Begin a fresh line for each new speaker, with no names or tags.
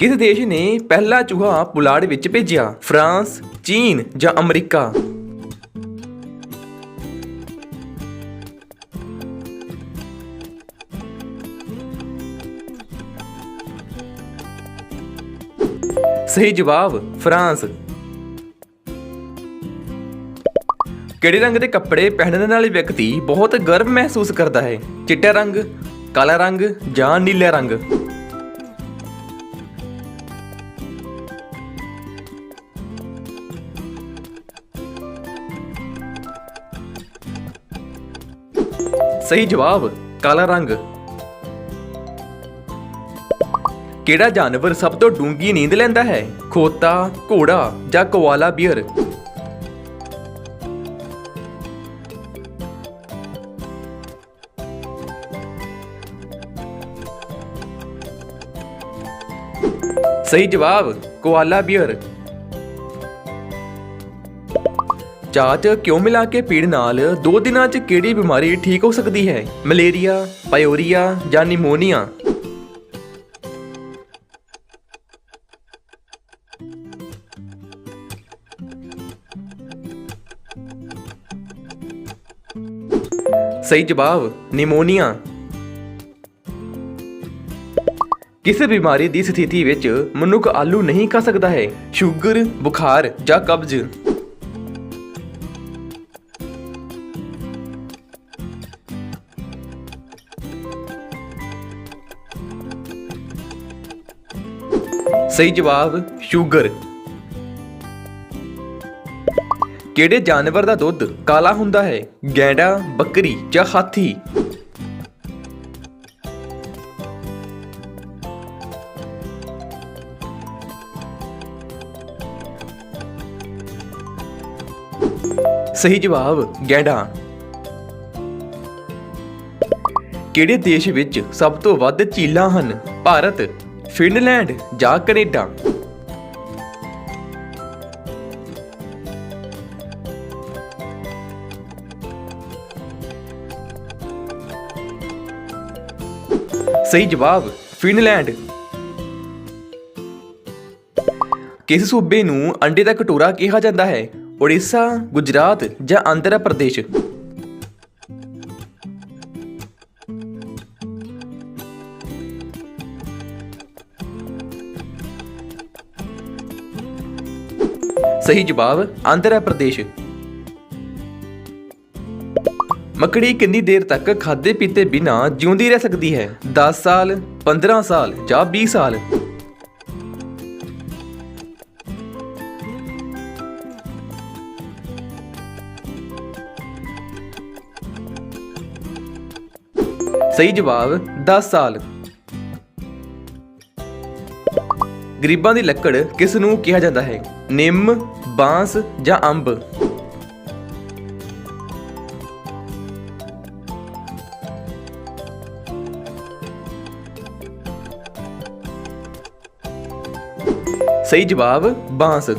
ਕਿਸ ਦੇਸ਼ ਨੇ ਪਹਿਲਾ ਚੂਹਾ ਪੁਲਾੜ ਵਿੱਚ ਭੇਜਿਆ? ਫਰਾਂਸ, ਚੀਨ ਜਾਂ ਅਮਰੀਕਾ? ਸਹੀ ਜਵਾਬ, ਫਰਾਂਸ। ਕਿਹੜੇ ਰੰਗ ਦੇ ਕੱਪੜੇ ਪਹਿਨਣ ਵਾਲੇ ਵਿਅਕਤੀ ਬਹੁਤ ਗਰਵ ਮਹਿਸੂਸ ਕਰਦਾ ਹੈ? ਚਿੱਟਾ ਰੰਗ, ਕਾਲਾ ਰੰਗ ਜਾਂ ਨੀਲਾ ਰੰਗ? ਸਹੀ ਜਵਾਬ, ਕਾਲਾ ਰੰਗ। ਕਿਹੜਾ ਜਾਨਵਰ ਸਭ ਤੋਂ ਡੂੰਗੀ ਨੀਂਦ ਲੈਂਦਾ ਹੈ? ਖੋਤਾ, ਘੋੜਾ ਜਾਂ ਕੋਆਲਾ ਬੀਅਰ? ਸਹੀ ਜਵਾਬ, ਕੋਆਲਾ ਬੀਅਰ। ਚਾਹ 'ਚ ਕਿਉਂ ਮਿਲਾ ਕੇ ਪੀਣ ਨਾਲ? 2 ਦਿਨਾਂ 'ਚ ਕਿਹੜੀ ਬਿਮਾਰੀ ਠੀਕ ਹੋ ਸਕਦੀ ਹੈ? ਮਲੇਰੀਆ ਪਾਇਓਰੀਆ ਜਾਂ ਨਿਮੋਨੀਆ? ਸਹੀ ਜਵਾਬ, ਨਿਮੋਨੀਆ। ਕਿਸੇ ਬਿਮਾਰੀ ਦੀ ਸਥਿਤੀ ਵਿੱਚ ਮਨੁੱਖ ਆਲੂ ਨਹੀਂ ਖਾ ਸਕਦਾ ਹੈ। ਸ਼ੂਗਰ, ਬੁਖਾਰ ਜਾਂ ਕਬਜ਼। ਸਹੀ ਜਵਾਬ, ਸ਼ੂਗਰ। ਕਿਹੜੇ ਜਾਨਵਰ ਦਾ ਦੁੱਧ ਕਾਲਾ ਹੁੰਦਾ ਹੈ? ਗੈਂਡਾ, ਬੱਕਰੀ ਜਾਂ ਹਾਥੀ? ਸਹੀ ਜਵਾਬ, ਗੈਂਡਾ। ਕਿਹੜੇ ਦੇਸ਼ ਵਿੱਚ ਸਭ ਤੋਂ ਵੱਧ ਝੀਲਾਂ ਹਨ? ਭਾਰਤ ਫਿਨਲੈਂਡ ਜਾਂ ਕੈਨੇਡਾ? ਸਹੀ ਜਵਾਬ, ਫਿਨਲੈਂਡ। ਕਿਸ ਸੂਬੇ ਨੂੰ ਅੰਡੇ ਦਾ ਕਟੋਰਾ ਕਿਹਾ ਜਾਂਦਾ ਹੈ? ਉੜੀਸਾ, ਗੁਜਰਾਤ ਜਾਂ ਆਂਧਰਾ ਪ੍ਰਦੇਸ਼? ਸਹੀ ਜਵਾਬ, ਆਂਧਰਾ ਪ੍ਰਦੇਸ਼। ਮੱਕੜੀ ਕਿੰਨੀ ਦੇਰ ਤੱਕ ਖਾਦੇ ਪੀਤੇ ਬਿਨਾ ਜਿਉਂਦੀ ਰਹਿ ਸਕਦੀ ਹੈ? 10 ਸਾਲ 15 ਸਾਲ ਜਾਂ 20 ਸਾਲ? ਸਹੀ ਜਵਾਬ 10 ਸਾਲ। ਗਰੀਬਾਂ ਦੀ ਲੱਕੜ ਕਿਸ ਨੂੰ ਕਿਹਾ ਜਾਂਦਾ ਹੈ? ਨਿੰਮ, ਬਾਂਸ ਜਾਂ ਅੰਬ? ਸਹੀ ਜਵਾਬ, ਬਾਂਸ।